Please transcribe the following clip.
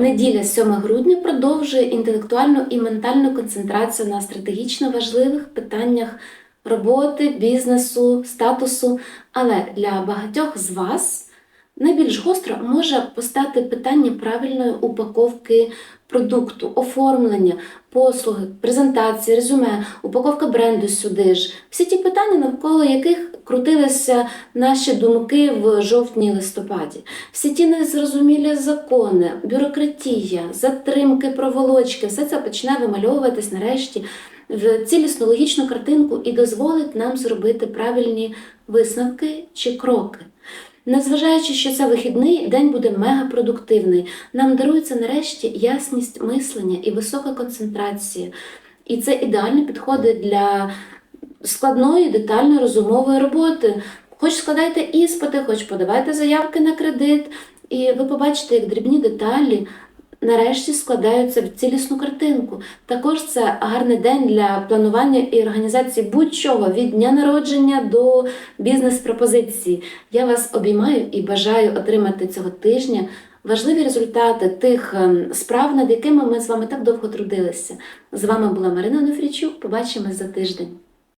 Неділя 7 грудня продовжує інтелектуальну і ментальну концентрацію на стратегічно важливих питаннях роботи, бізнесу, статусу. Але для багатьох з вас найбільш гостро може постати питання правильної упаковки продукту, оформлення, послуги, презентації, резюме, упаковка бренду сюди ж. Всі ті питання, навколо яких крутилися наші думки в жовтні-листопаді. Всі ті незрозумілі закони, бюрократія, затримки, проволочки, все це почне вимальовуватись нарешті в цілісну логічну картинку і дозволить нам зробити правильні висновки чи кроки. Незважаючи, що це вихідний, день буде мегапродуктивний. Нам дарується нарешті ясність мислення і висока концентрація. І це ідеально підходить для складної, детальної розумової роботи. Хоч складайте іспити, хоч подавайте заявки на кредит, і ви побачите, як дрібні деталі нарешті складаються в цілісну картинку. Також це гарний день для планування і організації будь-чого від дня народження до бізнес-пропозиції. Я вас обіймаю і бажаю отримати цього тижня важливі результати тих ем, справ, над якими ми з вами так довго трудилися. З вами була Марина Онофрійчук. Побачимось за тиждень.